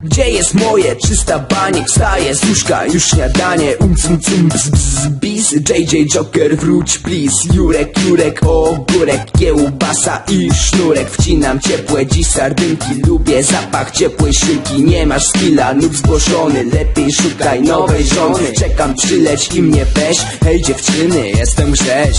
Gdzie jest moje 300 baniek? Wstaję z łóżka, już śniadanie. Um cum cum bzz bzz bis. JJ Joker wróć please. Jurek, Jurek, ogórek Kiełbasa i sznurek. Wcinam ciepłe dziś sardynki. Lubię zapach ciepłej szynki. Nie masz skilla, noob zgłoszony. Lepiej szukaj nowej żony. Czekam przyleć i mnie weź. Hej dziewczyny, jestem Grześ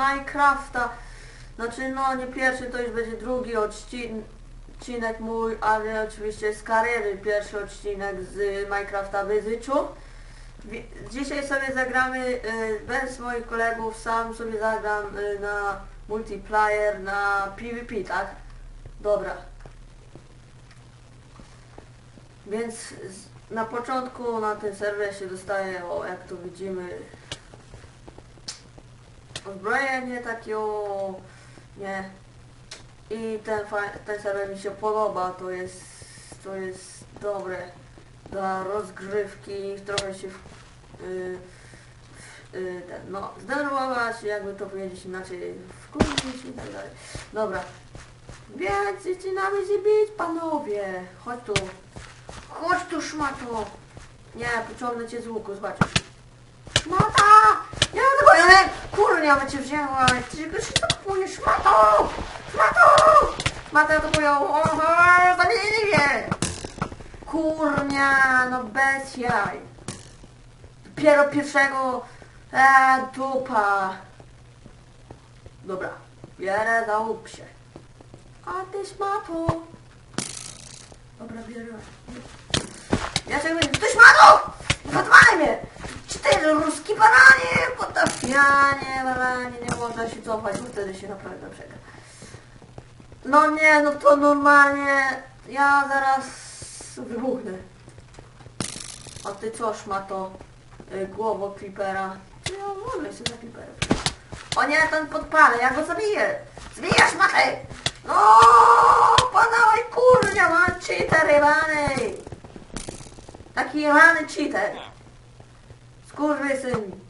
Minecrafta. Znaczy no nie pierwszy, to już będzie drugi odcin odcinek mój, ale oczywiście z kariery pierwszy odcinek z Minecrafta Wyzyczu. Dzisiaj sobie zagramy y, bez moich kolegów, sam sobie zagram y, na multiplayer, na PvP, tak? Dobra. Więc na początku na tym serwerze dostaje, o jak tu widzimy, uzbrojenie takie o, nie. I ten, ten serwer mi się podoba, to jest, to jest dobre dla rozgrzewki, trochę się y, y, ten, no, zdenerwować, jakby to powiedzieć inaczej, wkurzyć i tak dalej. Dobra. Więc zaczynamy się bić, panowie. Chodź tu. Chodź tu, szmato! Nie, pociągnę cię z łuku, zobaczysz. Szmata! Tego, ale kurnia by cię wzięła! Ty go się kupuje, szmato! Szmato! Szmata to pojął, oho, zamieni mnie! Kurnia, no bez jaj. Dopiero pierwszego, e, dupa. Dobra, bierę za łup się. A ty szmato! Dobra, bierę. Ja się mówię, ktoś ma Czy ty ruski baranie, potapianie, baranie, nie można się cofać, bo wtedy się naprawdę przegra. No nie, no to normalnie, ja zaraz wybuchnę. A ty coż ma to y, głowo creepera? Ja mogę się za creepera? O nie, ten podpalę, ja go zabiję! Zbijasz matę! No, panałej kurnia, ma cheater jebany! Taki jebany cheater! Skurwysyn!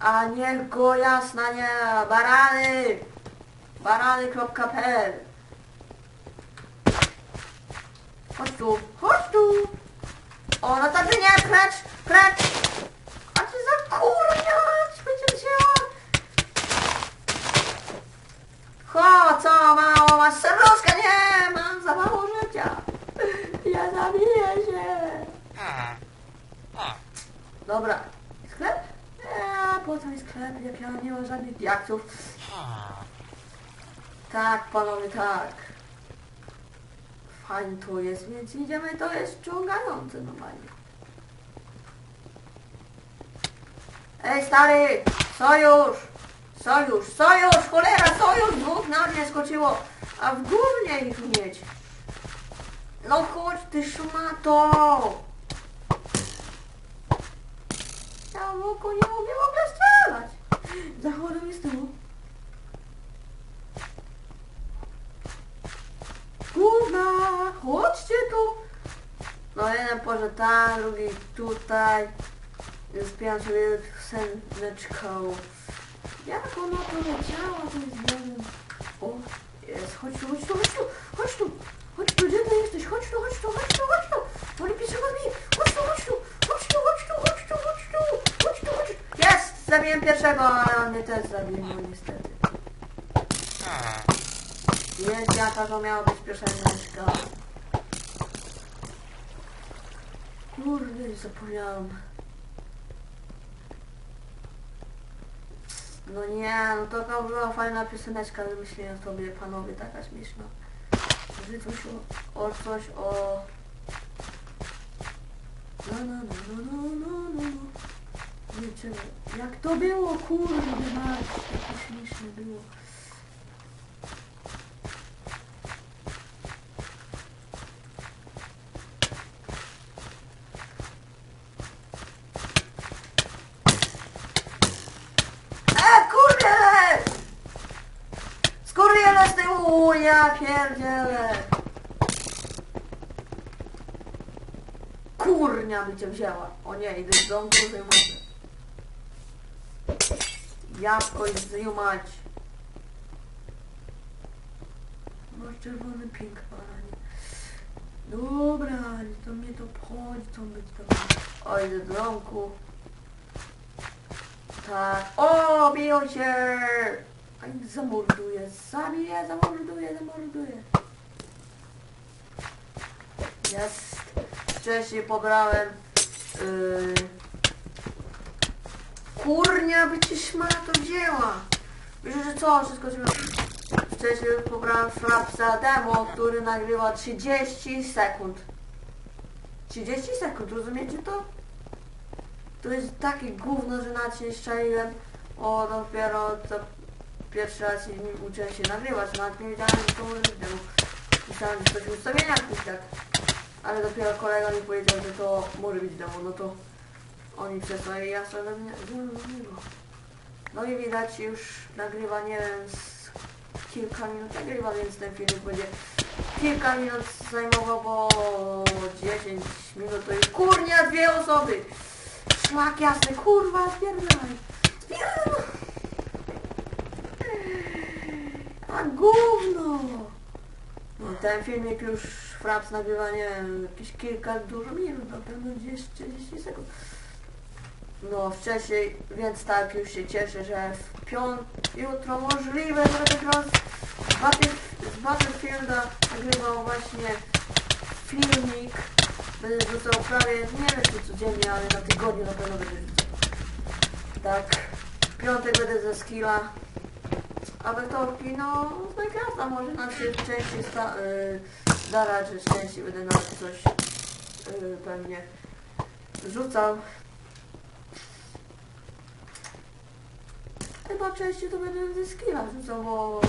A niech go jasna nie, barany! Barany.pl Chodź tu, chodź tu! O, no to ty nie, precz, precz! A ty za kurnia, będzie wzięła! Cho, co, mało, masz serduszka? Nie, mam za mało życia. Ja zabiję się. Dobra, sklep? Eee, po co mi sklep, jak ja nie mam żadnych diaktów? Tak, panowie, tak. Fajnie tu jest, więc idziemy, to jest ciągające normalnie. Ej, stary, sojusz! Sojusz, sojusz, cholera, sojusz! Dwóch na mnie skoczyło, a w górnie ich mieć. No chodź, ty szmato! Ja w nie umiem ogóle strzelać. Zachodzą mi z tyłu. Gówna, chodźcie tu. No jeden poszedł tam, drugi tutaj. Zbieram sobie seneczką. Jak ona poleciała, jest nie wiem. O, jest, chodź tu, chodź tu, chodź tu, chodź tu. Chodź tu, gdzie ty jesteś? Chodź tu, chodź tu, chodź tu. To nie pierwszego zbiję. Chodź tu, chodź tu, chodź tu, chodź tu, chodź tu, chodź tu, chodź tu, chodź tu. Jest, zabiłem pierwszego, ale on mnie też zabił, no niestety. Jest jaka to miała być pioseneczka. Kurde, zapomniałam. No nie, no to była fajna pioseneczka, wymyśliłem sobie panowie, taka śmieszna. Że coś o, o coś o... No, no, no, no, no, no, no, jak to było, kurde, mać, takie śliczne było. E, kurde! Skurwiele z tyłu, ja pierdzielę. Kurnia by cię wzięła. O nie, idę do domu, że może. Jabłko i zjumać. Masz czerwony pink, panie. Dobra, ale to mnie to obchodzi, co być to. O, idę do domku. Tak. O, biją się! A ich zamorduje. Zabiję, zamorduje, zamorduje. Jest. Wcześniej pobrałem. Yy... Kurnia, by ci szmata wzięła. Wiesz, że co? Wszystko się... Wcześniej pobrałem Frapsa demo, który nagrywa 30 sekund. 30 sekund, rozumiecie to? To jest takie gówno, że nawet się nie szczaiłem. O, dopiero to pierwszy raz się uczyłem się nagrywać, nawet nie wiedziałem, że to może demo. Myślałem, że ustawieniach jakichś tak. Ale dopiero kolega mi powiedział, że to może być demo, no to oni przesłali i ja sobie do mnie-. No i widać już nagrywa, nie wiem, z kilka minut nagrywa, więc ten filmik będzie kilka minut zajmował, bo 10 minut to już kurnia dwie osoby. Szlak jasny, kurwa. Spierdalaj. A gówno. No ten filmik już Fraps nagrywa, nie wiem, jakieś kilka, dużo minut, na pewno gdzieś 30 sekund. No wcześniej, więc tak już się cieszę, że w piąt, jutro możliwe, będę grał z, z Battlefielda nagrywał właśnie filmik. Będę rzucał prawie, nie wiem czy codziennie, ale na tygodniu na pewno będę. Tak, w piątek będę ze skilla. A we wtorki, no, z Minecrafta może nam się częściej sta, y, zdarać, że częściej będę na coś y, pewnie rzucał. Chyba częściej to będę ze skilla rzucał, bo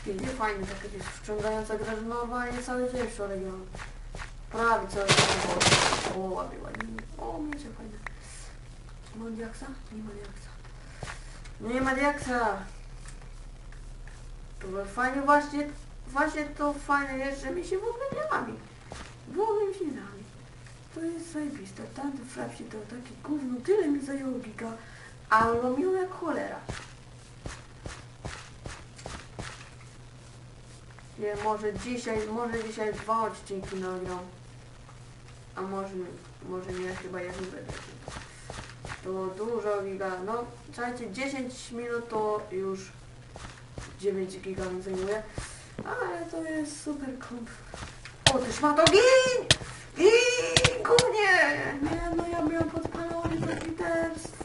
skill nie fajny, tak jakieś wciągająca grażynowa i cały dzień wczoraj grałem. Prawie cały dzień. O, ładnie, ładnie. O, miecze fajne. Ma diaksa? Nie ma diaksa. Nie ma diaksa. To było fajnie właśnie, właśnie to fajne jest, że mi się w ogóle nie rami. W ogóle mi się nie rami. To jest zajebiste. Tamten frapsie to takie gówno, tyle mi zajęło giga, a robił jak cholera. Nie, może dzisiaj, może dzisiaj dwa odcinki nagram. A może, może nie, chyba nie będę. To dużo giga, no słuchajcie, 10 minut to już 9 giga mi zajmuje. Ale to jest super komp. O, też ma to gin! Gin! Gównie! Nie, no ja miałem podpalony to cheaterstwo.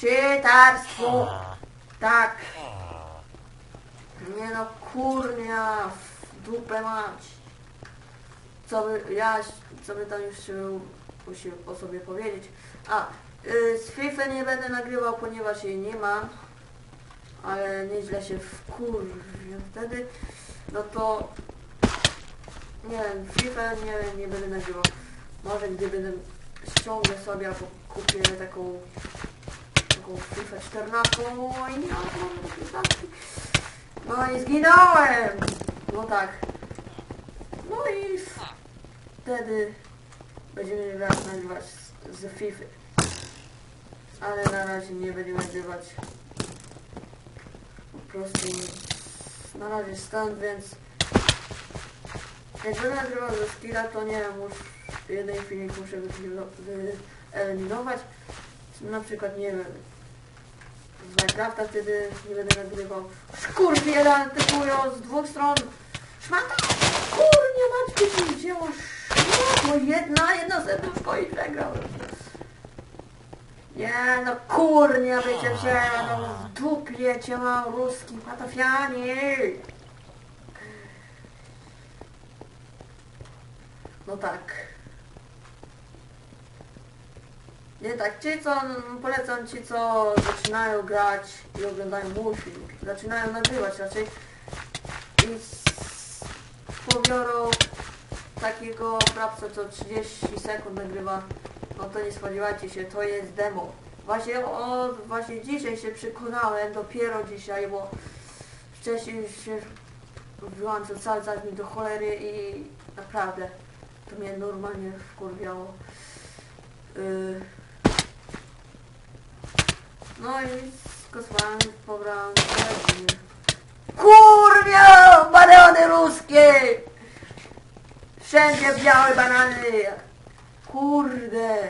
Cheaterstwo! Tak. Nie no, kurnia, w dupę mać. Co by, ja, co by tam jeszcze musi o sobie powiedzieć. A, y, z FIFA nie będę nagrywał, ponieważ jej nie mam. Ale nieźle się wkurwię wtedy. No to, nie wiem, FIFA nie, nie będę nagrywał. Może gdy będę ściągnę sobie albo kupię taką, FIFA 14 i nie mam może 15. No i zginąłem! No tak. No i wtedy będziemy raz nagrywać z, FIFA. Ale na razie nie będziemy nagrywać. Po prostu na razie stąd, więc jak będę nagrywał ze skilla, to nie wiem, już jeden filmik muszę wyeliminować. Na przykład, nie wiem, Minecrafta wtedy nie będę nagrywał. Skurwie atakują z dwóch stron. Szmata! Kurnie, maczki mi wzięło szmato. Jedna, jedno serduszko i przegrałem. Nie no kurnia bycie wzięła, no w dupie cię mam ruski patafianie. No tak. Nie tak, ci co, polecam ci co zaczynają grać i oglądają mój film, zaczynają nagrywać raczej i pobiorą takiego frapsa co 30 sekund nagrywa, no to nie spodziewajcie się, to jest demo. Właśnie o, właśnie dzisiaj się przekonałem, dopiero dzisiaj, bo wcześniej się wyłączył cały czas mi do cholery i naprawdę to mnie normalnie wkurwiało. Yy. No i skosowałem, pobrałem telewizję. Kurwia! Banany ruskie! Wszędzie białe banany! Kurde!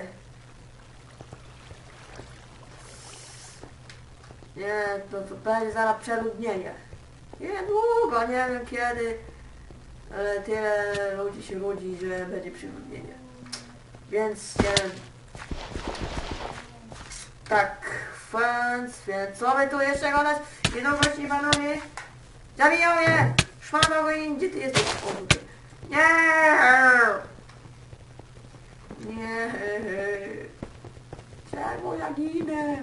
Nie, to, to będzie zaraz przeludnienie. Niedługo, nie wiem kiedy, ale tyle ludzi się ludzi, że będzie przeludnienie. Więc nie. Tak, więc co my tu jeszcze gadać? Gości panowie? Zabiją mnie! Szmatowy, gdzie ty jesteś? O, tutaj. Nie! Nie! Czemu ja ginę?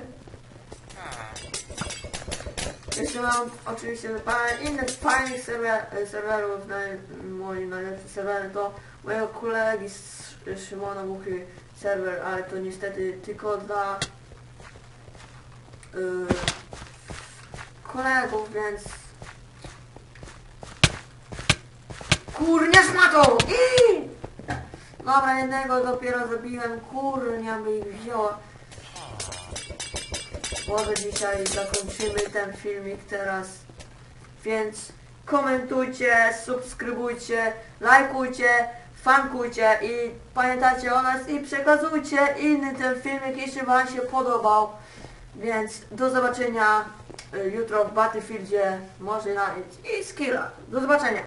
Jeszcze mam oczywiście parę innych fajnych serwer, serwerów, na, moim najlepszym serwerem to mojego kolegi z Szymona Muchy serwer, ale to niestety tylko dla yy, kolegów, więc kurnia szmatą! I! Dobra, jednego dopiero zabiłem, kurnia by ich wzięła. Może dzisiaj zakończymy ten filmik teraz. Więc komentujcie, subskrybujcie, lajkujcie, fankujcie i pamiętajcie o nas i przekazujcie inny ten filmik, jeśli wam się podobał. Więc do zobaczenia y, jutro w Battlefieldzie, może na i skilla. Do zobaczenia.